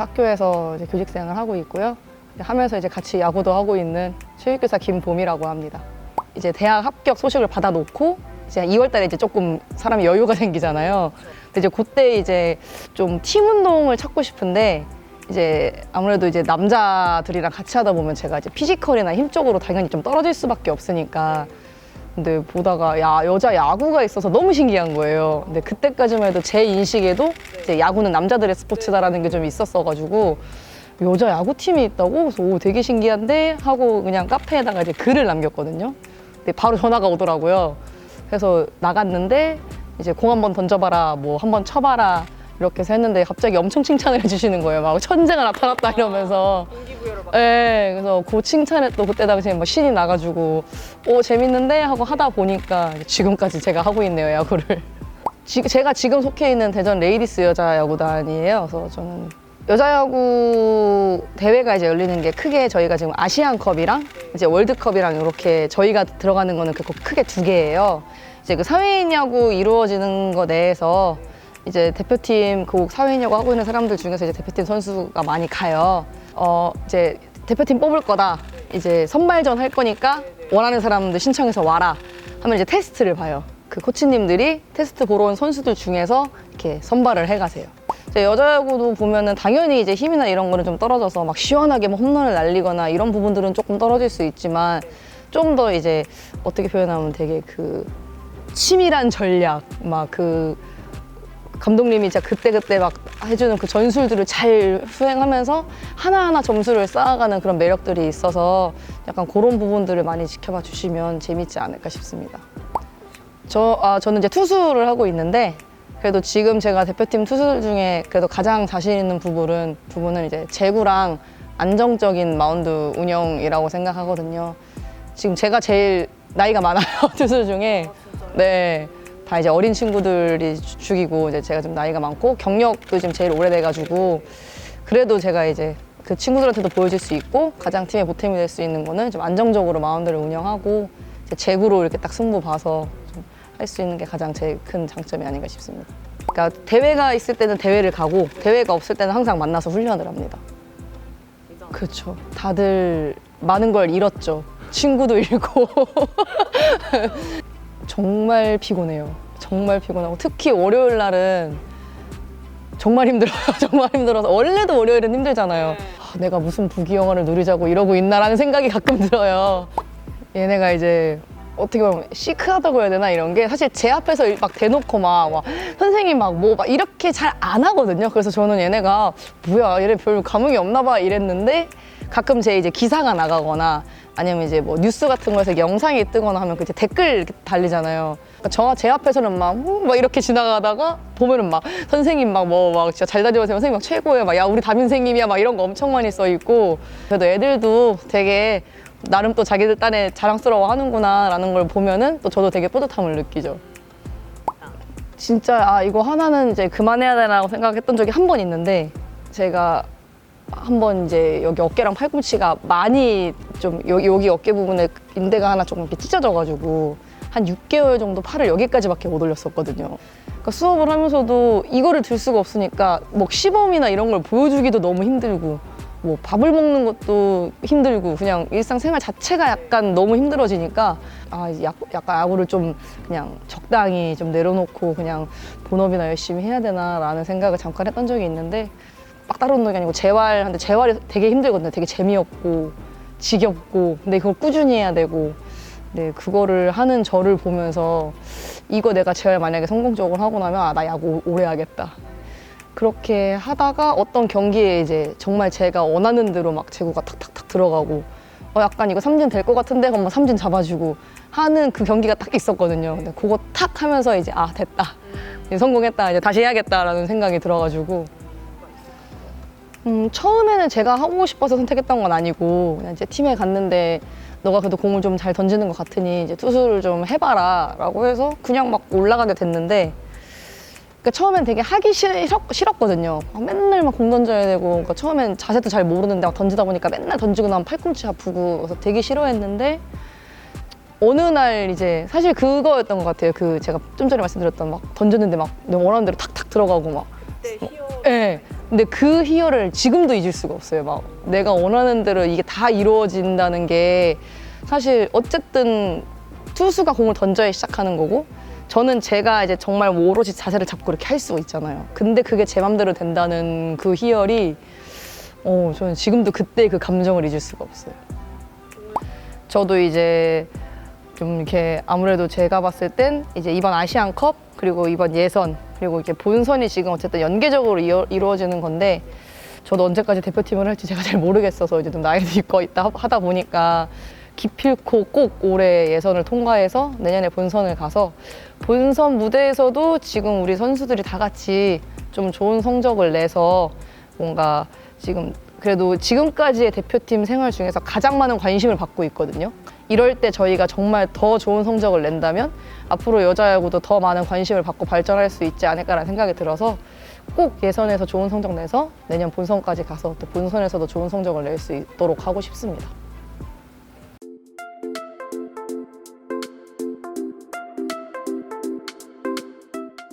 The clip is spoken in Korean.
학교에서 이제 교직생을 하고 있고요. 하면서 이제 같이 야구도 하고 있는 체육교사 김봄이라고 합니다. 이제 대학 합격 소식을 받아놓고 이제 2월달에 이제 조금 사람이 여유가 생기잖아요. 근데 이제 그때 이제 좀 팀 운동을 찾고 싶은데 이제 아무래도 이제 남자들이랑 같이 하다 보면 제가 이제 피지컬이나 힘 쪽으로 당연히 좀 떨어질 수밖에 없으니까 근데 보다가 야 여자 야구가 있어서 너무 신기한 거예요. 근데 그때까지만 해도 제 인식에도 이제 야구는 남자들의 스포츠다라는 게 좀 있었어가지고 여자 야구 팀이 있다고 그래서 오 되게 신기한데 하고 그냥 카페에다가 이제 글을 남겼거든요. 근데 바로 전화가 오더라고요. 그래서 나갔는데 이제 공 한번 던져봐라, 뭐 한번 쳐봐라 이렇게 해서 했는데 갑자기 엄청 칭찬을 해주시는 거예요. 막 천재가 나타났다 이러면서. 네, 그래서 그 칭찬에 또 그때 당시에 막 신이 나가지고 오 재밌는데 하고 하다 보니까 지금까지 제가 하고 있네요 야구를. 지- 제가 지금 속해 있는 대전 레이디스 여자 야구단이에요. 그래서 저는 여자 야구 대회가 이제 열리는 게 크게 저희가 지금 아시안컵이랑 이제 월드컵이랑 이렇게 저희가 들어가는 거는 그 크게 두 개예요. 이제 그 사회인 야구 이루어지는 거 내에서 이제 대표팀 그 사회인 야구 하고 있는 사람들 중에서 이제 대표팀 선수가 많이 가요. 어 이제 대표팀 뽑을 거다. 이제 선발전 할 거니까 원하는 사람들 신청해서 와라. 하면 이제 테스트를 봐요. 그 코치님들이 테스트 보러 온 선수들 중에서 이렇게 선발을 해가세요. 여자야구도 보면은 당연히 이제 힘이나 이런 거는 좀 떨어져서 막 시원하게 뭐 홈런을 날리거나 이런 부분들은 조금 떨어질 수 있지만 좀 더 이제 어떻게 표현하면 되게 그 치밀한 전략 막그 감독님이 진짜 그때그때 막 해주는 그 전술들을 잘 수행하면서 하나하나 점수를 쌓아가는 그런 매력들이 있어서 약간 그런 부분들을 많이 지켜봐 주시면 재밌지 않을까 싶습니다. 저, 아, 저는 이제 투수를 하고 있는데 그래도 지금 제가 대표팀 투수들 중에 그래도 가장 자신 있는 부분은 부분은 이제 제구랑 안정적인 마운드 운영이라고 생각하거든요. 지금 제가 제일 나이가 많아요 투수 중에 네. 다 이제 어린 친구들이 주- 죽이고 이제 제가 좀 나이가 많고 경력도 지금 제일 오래돼가지고 그래도 제가 이제 그 친구들한테도 보여줄 수 있고 가장 팀의 보탬이 될 수 있는 거는 좀 안정적으로 마운드를 운영하고 이제 제구로 이렇게 딱 승부 봐서 좀할수 있는 게 가장 제일 큰 장점이 아닌가 싶습니다. 그러니까 대회가 있을 때는 대회를 가고 대회가 없을 때는 항상 만나서 훈련을 합니다. 그렇죠. 다들 많은 걸 잃었죠. 친구도 잃고 정말 피곤해요. 정말 피곤하고 특히 월요일 날은 정말 힘들어요. 정말 힘들어서 원래도 월요일은 힘들잖아요. 아, 내가 무슨 부귀영화를 누리자고 이러고 있나라는 생각이 가끔 들어요. 얘네가 이제 어떻게 보면 시크하다고 해야 되나 이런 게 사실 제 앞에서 막 대놓고 막, 막 선생님 막 뭐 막 이렇게 잘 안 하거든요. 그래서 저는 얘네가 뭐야 얘네 별 감흥이 없나 봐 이랬는데 가끔 제 이제 기사가 나가거나 아니면 이제 뭐 뉴스 같은 거에서 영상이 뜨거나 하면 그 이제 댓글 달리잖아요. 그러니까 저 제 앞에서는 막, 음, 막 이렇게 지나가다가 보면은 막 선생님 막 뭐막 진짜 잘 다니면서 선생님 막 최고예요. 막 야 우리 담임 선생님이야 막 이런 거 엄청 많이 써 있고 그래도 애들도 되게 나름 또 자기들 딴에 자랑스러워 하는구나라는 걸 보면은 또 저도 되게 뿌듯함을 느끼죠. 진짜 아 이거 하나는 이제 그만해야 되나라고 생각했던 적이 한 번 있는데 제가 한번 이제 여기 어깨랑 팔꿈치가 많이 좀 여기, 여기 어깨 부분에 인대가 하나 조금 이렇게 찢어져가지고 한 6개월 정도 팔을 여기까지밖에 못 올렸었거든요. 그러니까 수업을 하면서도 이거를 들 수가 없으니까 뭐 시범이나 이런 걸 보여주기도 너무 힘들고 뭐 밥을 먹는 것도 힘들고 그냥 일상생활 자체가 약간 너무 힘들어지니까 아 약, 약간 야구를 좀 그냥 적당히 좀 내려놓고 그냥 본업이나 열심히 해야 되나라는 생각을 잠깐 했던 적이 있는데 막 다른 운동이 아니고 재활하는데 재활이 되게 힘들거든요. 되게 재미없고 지겹고 근데 그걸 꾸준히 해야 되고 네 그거를 하는 저를 보면서 이거 내가 재활 만약에 성공적으로 하고 나면 아 나 야구 오래 하겠다. 그렇게 하다가 어떤 경기에 이제 정말 제가 원하는 대로 막 제구가 탁탁탁 들어가고 어 약간 이거 삼진 될 것 같은데 그럼 막 삼진 잡아주고 하는 그 경기가 딱 있었거든요. 근데 그거 탁 하면서 이제 아 됐다. 이제 성공했다. 이제 다시 해야겠다라는 생각이 들어가지고 음, 처음에는 제가 하고 싶어서 선택했던 건 아니고 그냥 이제 팀에 갔는데 너가 그래도 공을 좀 잘 던지는 것 같으니 이제 투수를 좀 해봐라 라고 해서 그냥 막 올라가게 됐는데 그러니까 처음엔 되게 하기 싫었, 싫었거든요. 막 맨날 막 공 던져야 되고 그러니까 처음엔 자세도 잘 모르는데 막 던지다 보니까 맨날 던지고 나면 팔꿈치 아프고 그래서 되게 싫어했는데 어느 날 이제 사실 그거였던 것 같아요. 그 제가 좀 전에 말씀드렸던 막 던졌는데 막 원하는 대로 탁탁 들어가고 막 희어 예. 근데 그 희열을 지금도 잊을 수가 없어요. 막 내가 원하는 대로 이게 다 이루어진다는 게 사실 어쨌든 투수가 공을 던져야 시작하는 거고 저는 제가 이제 정말 오롯이 자세를 잡고 이렇게 할 수가 있잖아요. 근데 그게 제 맘대로 된다는 그 희열이 어, 저는 지금도 그때 그 감정을 잊을 수가 없어요. 저도 이제 좀 이렇게 아무래도 제가 봤을 땐 이제 이번 아시안컵 그리고 이번 예선 그리고 이렇게 본선이 지금 어쨌든 연계적으로 이어, 이루어지는 건데 저도 언제까지 대표팀을 할지 제가 잘 모르겠어서 이제 좀 나이도 있고 있다 하- 하다 보니까 기필코 꼭 올해 예선을 통과해서 내년에 본선을 가서 본선 무대에서도 지금 우리 선수들이 다 같이 좀 좋은 성적을 내서 뭔가 지금 그래도 지금까지의 대표팀 생활 중에서 가장 많은 관심을 받고 있거든요. 이럴 때 저희가 정말 더 좋은 성적을 낸다면 앞으로 여자야구도 더 많은 관심을 받고 발전할 수 있지 않을까라는 생각이 들어서 꼭 예선에서 좋은 성적 내서 내년 본선까지 가서 또 본선에서도 좋은 성적을 낼 수 있도록 하고 싶습니다.